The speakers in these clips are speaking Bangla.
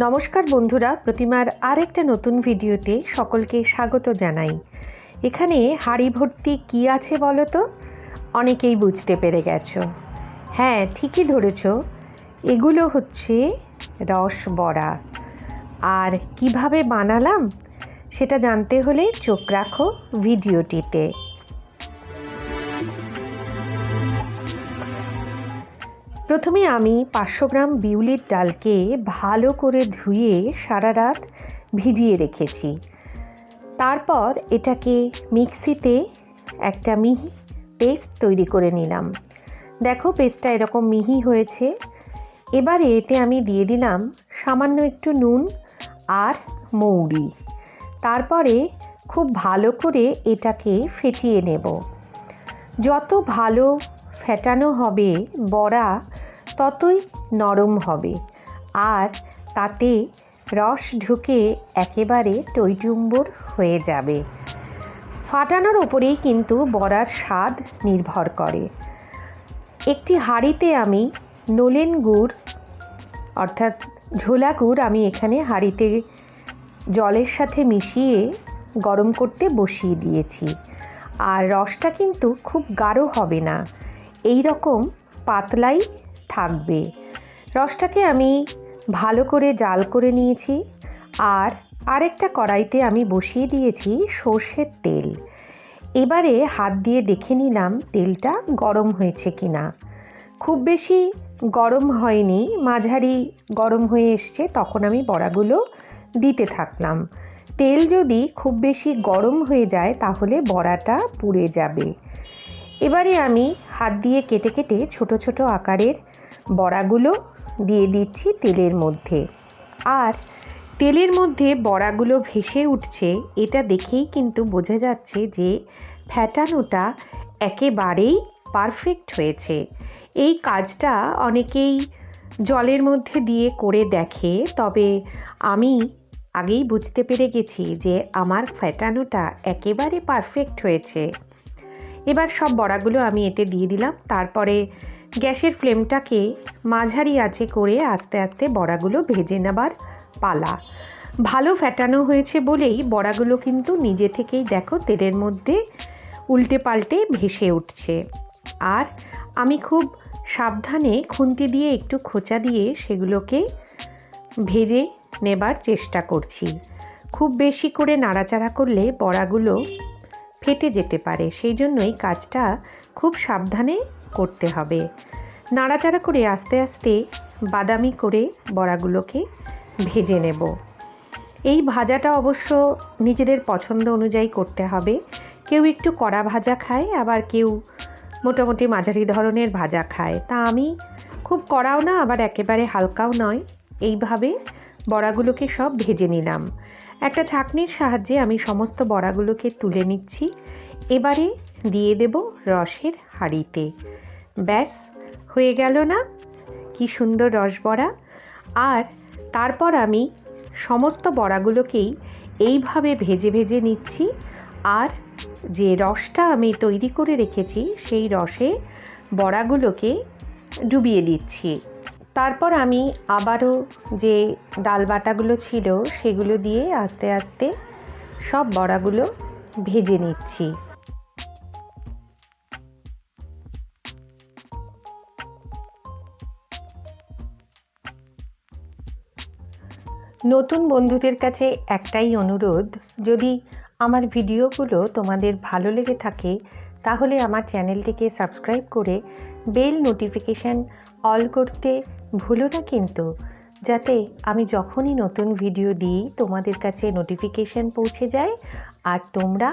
নমস্কার বন্ধুরা, প্রতিমার আরেকটা নতুন ভিডিওতে সকলকে স্বাগত জানাই। এখানে হাঁড়ি ভর্তি কী আছে বলো তো? অনেকেই বুঝতে পেরে গেছো। হ্যাঁ ঠিকই ধরেছ। এগুলো হচ্ছে রস বড়া। আর কীভাবে বানালাম, সেটা জানতে হলে চোখ রাখো ভিডিওটিতে। প্রথমে আমি পাঁচশো গ্রাম বিউলির ডালকে ভালো করে ধুয়ে সারা রাত ভিজিয়ে রেখেছি। তারপর এটাকে মিক্সিতে একটা মিহি পেস্ট তৈরি করে নিলাম। দেখো পেস্টটা এরকম মিহি হয়েছে। এবারে এতে আমি দিয়ে দিলাম সামান্য একটু নুন আর মৌরি। তারপরে খুব ভালো করে এটাকে ফেটিয়ে নেব। যত ভালো ফেটানো হবে বড়া ততই নরম হবে। আর তাতে রস ঢুকে একেবারে টইটুম্বর হয়ে যাবে। ফাটানোর ওপরেই কিন্তু বড়ার স্বাদ নির্ভর করে। একটি হাঁড়িতে আমি নলেন গুড়, অর্থাৎ ঝোলা গুড় আমি এখানে হাঁড়িতে জলের সাথে মিশিয়ে গরম করতে বসিয়ে দিয়েছি। আর রসটা কিন্তু খুব গাঢ় হবে না। এই রকম পাতলাই থাকবে। রসটাকে আমি ভালো করে জাল করে নিয়েছি আর আরেকটা কড়াইতে আমি বসিয়ে দিয়েছি সর্ষের তেল। এবারে হাত দিয়ে দেখে নিলাম তেলটা গরম হয়েছে কি না খুব বেশি গরম হয়নি, মাঝারি গরম হয়ে এসছে, তখন আমি বড়াগুলো দিতে থাকলাম। তেল যদি খুব বেশি গরম হয়ে যায়, তাহলে বড়াটা পুড়ে যাবে। এবারে আমি হাত দিয়ে কেটে কেটে ছোট ছোট আকারের বড়াগুলো দিয়ে দিচ্ছি তেলের মধ্যে। আর তেলের মধ্যে বড়াগুলো ভেসে উঠছে, এটা দেখেই কিন্তু বোঝা যাচ্ছে যে ফ্যাটানোটা একেবারেই পারফেক্ট হয়েছে। এই কাজটা অনেকেই জলের মধ্যে দিয়ে করে দেখে, তবে আমি আগেই বুঝতে পেরে গেছি যে আমার ফ্যাটানোটা একেবারে পারফেক্ট হয়েছে। এবার সব বড়াগুলো আমি এতে দিয়ে দিলাম, তারপরে গ্যাসের ফ্লেমটাকে মাঝারি আঁচে করে আস্তে আস্তে বড়াগুলো ভেজে নেবার পালা। ভালো ফ্যাটানো হয়েছে বলেই বড়াগুলো কিন্তু নিজে থেকেই দেখো তেলের মধ্যে উল্টে পাল্টে ভেসে উঠছে। আর আমি খুব সাবধানে খুন্তি দিয়ে একটু খোঁচা দিয়ে সেগুলোকে ভেজে নেবার চেষ্টা করছি। খুব বেশি করে নাড়াচাড়া করলে বড়াগুলো ফেটে যেতে পারে। সেই জন্যই কাজটা খুব সাবধানে করতে হবে। নাড়াচাড়া করে আস্তে আস্তে বাদামি করে বড়াগুলোকে ভেজে নেব। এই ভাজাটা অবশ্য নিজেদের পছন্দ অনুযায়ী করতে হবে। কেউ একটু কড়া ভাজা খায়, আবার কেউ মোটামুটি মাঝারি ধরনের ভাজা খায়। তা আমি খুব কড়াও না, আবার একেবারে হালকাও নয়। এইভাবে বড়াগুলোকে সব ভেজে নিলাম। একটা ছাঁকনির সাহায্যে আমি সমস্ত বড়াগুলোকে তুলে নিচ্ছি। এবারে দিয়ে দেব রসের হাঁড়িতে। ব্যাস, হয়ে গেল না? কি সুন্দর রস বড়া। আর তারপর আমি সমস্ত বড়াগুলোকেই এইভাবে ভেজে ভেজে নিচ্ছি। আর যে রসটা আমি তৈরি করে রেখেছি, সেই রসে বড়াগুলোকে ডুবিয়ে দিচ্ছি। তারপর আমি আবারও যে ডাল বাটাগুলো ছিল সেগুলো দিয়ে আস্তে আস্তে সব বড়াগুলো ভেজে নিচ্ছি। নতুন বন্ধুদের কাছে একটাই অনুরোধ, যদি আমার ভিডিওগুলো তোমাদের ভালো লেগে থাকে তাহলে আমার চ্যানেলটিকে সাবস্ক্রাইব করে বেল নোটিফিকেশান অল করতে ভুলো না কিন্তু। যাতে আমি যখনই নতুন ভিডিও দিই, তোমাদের কাছে নোটিফিকেশান পৌঁছে যায় আর তোমরা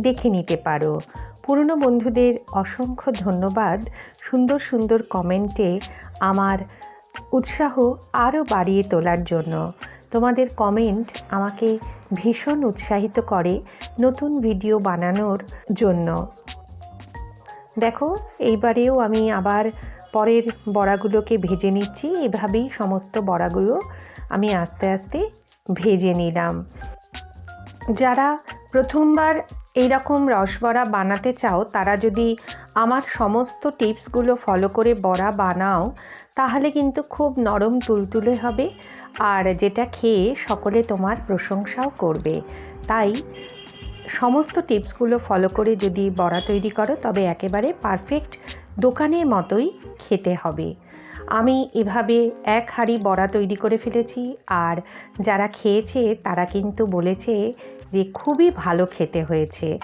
দেখে নিতে পারো। পুরনো বন্ধুদের অসংখ্য ধন্যবাদ। সুন্দর সুন্দর কমেন্টে আমার উৎসাহ আরও বাড়িয়ে তোলার জন্য। তোমাদের কমেন্ট আমাকে ভীষণ উৎসাহিত করে নতুন ভিডিও বানানোর জন্য। দেখো, এইবারেও আমি আবার পরের বড়াগুলোকে ভেজে নিচ্ছি। এভাবেই সমস্ত বড়াগুলো আমি আস্তে আস্তে ভেজে নিলাম। যারা প্রথমবার এই রকম রসবড়া বানাতে চাও, তারা যদি আমার সমস্ত টিপসগুলো ফলো করে বড়া বানাও, তাহলে কিন্তু খুব নরম তুলতুলে হবে। আর যেটা খেয়ে সকলে তোমার প্রশংসাও করবে। তাই সমস্ত টিপসগুলো ফলো করে যদি বড়া তৈরি করো, তবে একেবারে পারফেক্ট দোকানের মতোই খেতে হবে। আমি এভাবে এক হাঁড়ি বড়া তৈরি করে ফেলেছি, আর যারা খেয়েছে তারা কিন্তু বলেছে যে খুবই ভালো খেতে হয়েছে।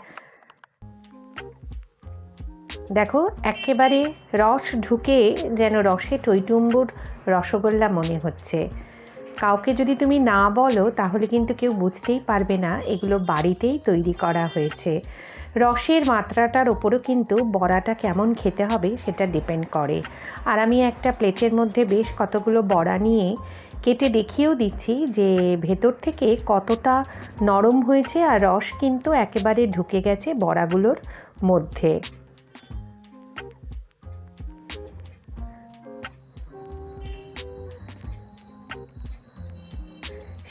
দেখো, একেবারে রস ঢুকে যেন রসে টৈটুম্বুর রসগোল্লা মনে হচ্ছে। কাউকে যদি তুমি না বলো, তাহলে কিন্তু কেউ বুঝতেই পারবে না এগুলো বাড়িতেই তৈরি করা হয়েছে। রসের মাত্রাটার ওপরও কিন্তু বড়াটা কেমন খেতে হবে সেটা ডিপেন্ড করে। আর আমি একটা প্লেটের মধ্যে বেশ কতগুলো বড়া নিয়ে কেটে দেখিয়েও দিচ্ছি যে ভেতর থেকে কতটা নরম হয়েছে আর রস কিন্তু একেবারে ঢুকে গেছে বড়াগুলোর মধ্যে।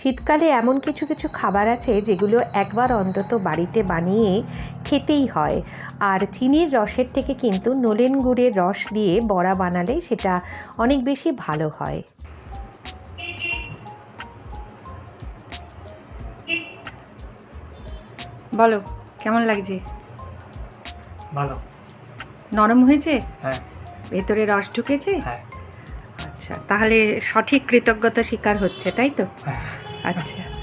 শীতকালে এমন কিছু কিছু খাবার আছে যেগুলো একবার অন্তত বাড়িতে বানিয়ে খেতেই হয়। আর চিনির রসের থেকে কিন্তু নলেন গুড়ের রস দিয়ে বড়া বানালে সেটা অনেক বেশি ভালো হয়। বলো কেমন লাগছে? ভালো। নরম হয়েছে? হ্যাঁ। ভেতরে রস ঢুকেছে? হ্যাঁ। আচ্ছা তাহলে সঠিক কৃতজ্ঞতা স্বীকার হচ্ছে তাই তো? হ্যাঁ। আচ্ছা